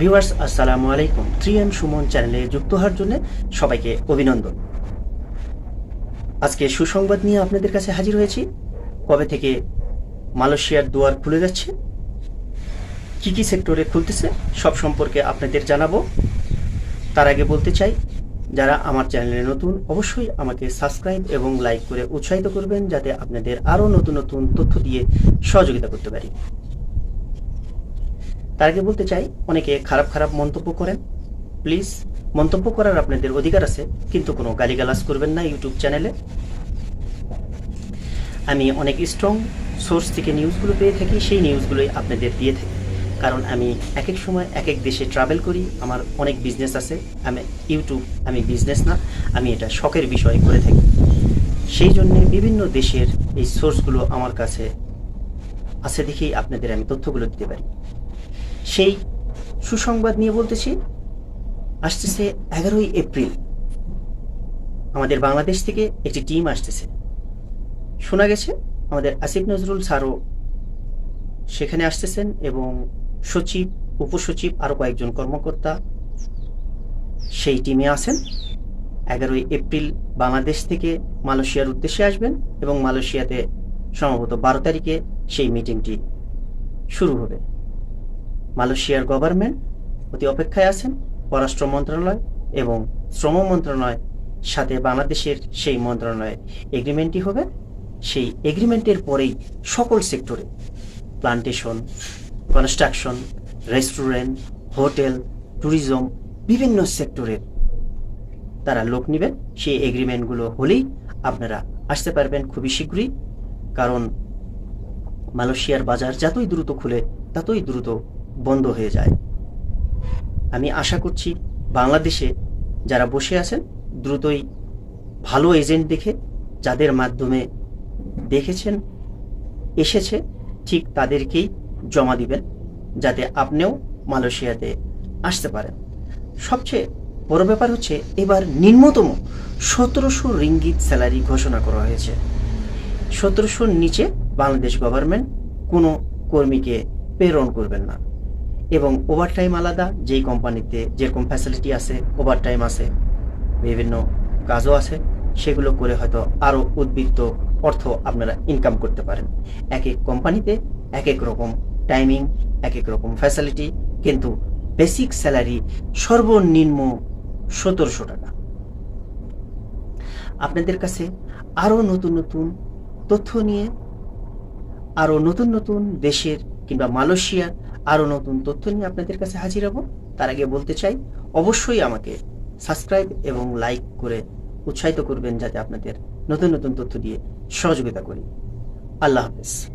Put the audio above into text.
Viewers, আসসালামু আলাইকুম। Three M Suman চ্যানেলে যুক্ত হওয়ার জন্য সবাইকে অভিনন্দন। আজকে সুসংবাদ নিয়ে আপনাদের কাছে হাজির হয়েছি। কবে থেকে মালয়েশিয়ার দুয়ার খুলে যাচ্ছে? কি কি সেক্টরে খুলতেছে? সব সম্পর্কে আপনাদের জানাব। তার আগে বলতে চাই, যারা আমার চ্যানেলে নতুন, অবশ্যই আমাকে সাবস্ক্রাইব এবং লাইক করে উৎসাহিত করবেন, যাতে আপনাদের আরও নতুন নতুন তথ্য দিয়ে সহযোগিতা করতে পারি। তার আগে বলতে চাই, অনেকে খারাপ খারাপ মন্তব্য করেন। প্লিজ, মন্তব্য করার আপনাদের অধিকার আছে, কিন্তু কোনো গালিগালাজ করবেন না ইউটিউব চ্যানেলে। আমি অনেক স্ট্রং সোর্স থেকে নিউজগুলো পেয়ে থাকি, সেই নিউজগুলোই আপনাদের দিয়ে থাকি। কারণ আমি এক এক সময় এক এক দেশে ট্রাভেল করি, আমার অনেক বিজনেস আছে। আমি ইউটিউব, আমি বিজনেস না, আমি এটা শখের বিষয় করে থাকি। সেই জন্যে বিভিন্ন দেশের এই সোর্সগুলো আমার কাছে আছে দেখেই আপনাদের আমি তথ্যগুলো দিতে পারি। সেই সুসংবাদ নিয়ে বলতেছি, আসতেছে এগারোই এপ্রিল। আমাদের বাংলাদেশ থেকে একটি টিম আসতেছে। শোনা গেছে, আমাদের আসিফ নজরুল স্যারও সেখানে আসতেছেন এবং সচিব, উপসচিব আরও কয়েকজন কর্মকর্তা সেই টিমে আছেন। এগারোই এপ্রিল বাংলাদেশ থেকে মালয়েশিয়ার উদ্দেশ্যে আসবেন এবং মালয়েশিয়াতে সম্ভবত বারো তারিখে সেই মিটিংটি শুরু হবে। মালয়েশিয়ার গভর্নমেন্ট অতি অপেক্ষায় আছেন, পররাষ্ট্র মন্ত্রণালয় এবং শ্রম মন্ত্রণালয় সাথে বাংলাদেশের সেই মন্ত্রণালয়ের এগ্রিমেন্টই হবে। সেই এগ্রিমেন্টের পরেই সকল সেক্টরে plantation construction restaurant hotel tourism বিভিন্ন সেক্টরের তারা লোক নেবেন। সেই এগ্রিমেন্টগুলো হলেই আপনারা আসতে পারবেন খুবই শীঘ্রই। কারণ মালয়েশিয়ার বাজার যতই দ্রুত খুলে, ততই দ্রুত বন্ধ হয়ে যায়। আমি আশা করছি বাংলাদেশে যারা বসে আছেন, দ্রুতই ভালো এজেন্ট দেখে, যাদের মাধ্যমে দেখেছেন, এসেছে, ঠিক তাদেরকেই জমা দিবেন, যাতে আপনিও মালয়েশিয়াতে আসতে পারেন। সবচেয়ে বড় ব্যাপার হচ্ছে, এবার নিম্নতম সতেরোশো রিঙ্গিত স্যালারি ঘোষণা করা হয়েছে। সতেরোশোর নিচে বাংলাদেশ গভর্নমেন্ট কোনো কর্মীকে প্রেরণ করবেন না। এবং ওভারটাইম আলাদা, যেই কোম্পানিতে যেরকম ফ্যাসিলিটি আছে ওভারটাইম আছে, বিভিন্ন কাজও আছে, সেগুলো করে হয়তো আরও উদ্বৃত্ত অর্থ আপনারা ইনকাম করতে পারেন। এক এক কোম্পানিতে এক এক রকম টাইমিং এক এক রকম ফ্যাসিলিটি কিন্তু বেসিক স্যালারি সর্বনিম্ন সতেরোশো টাকা। আপনাদের কাছে আরও নতুন নতুন তথ্য নিয়ে আরও নতুন নতুন দেশের কিংবা মালয়েশিয়ার আরও নতুন তথ্য নিয়ে আপনাদের কাছে হাজির হব। তার আগে বলতে চাই, অবশ্যই আমাকে সাবস্ক্রাইব এবং লাইক করে উৎসাহিত করবেন যাতে আপনাদের নতুন নতুন তথ্য দিয়ে সহযোগিতা করি। আল্লাহ হাফেজ।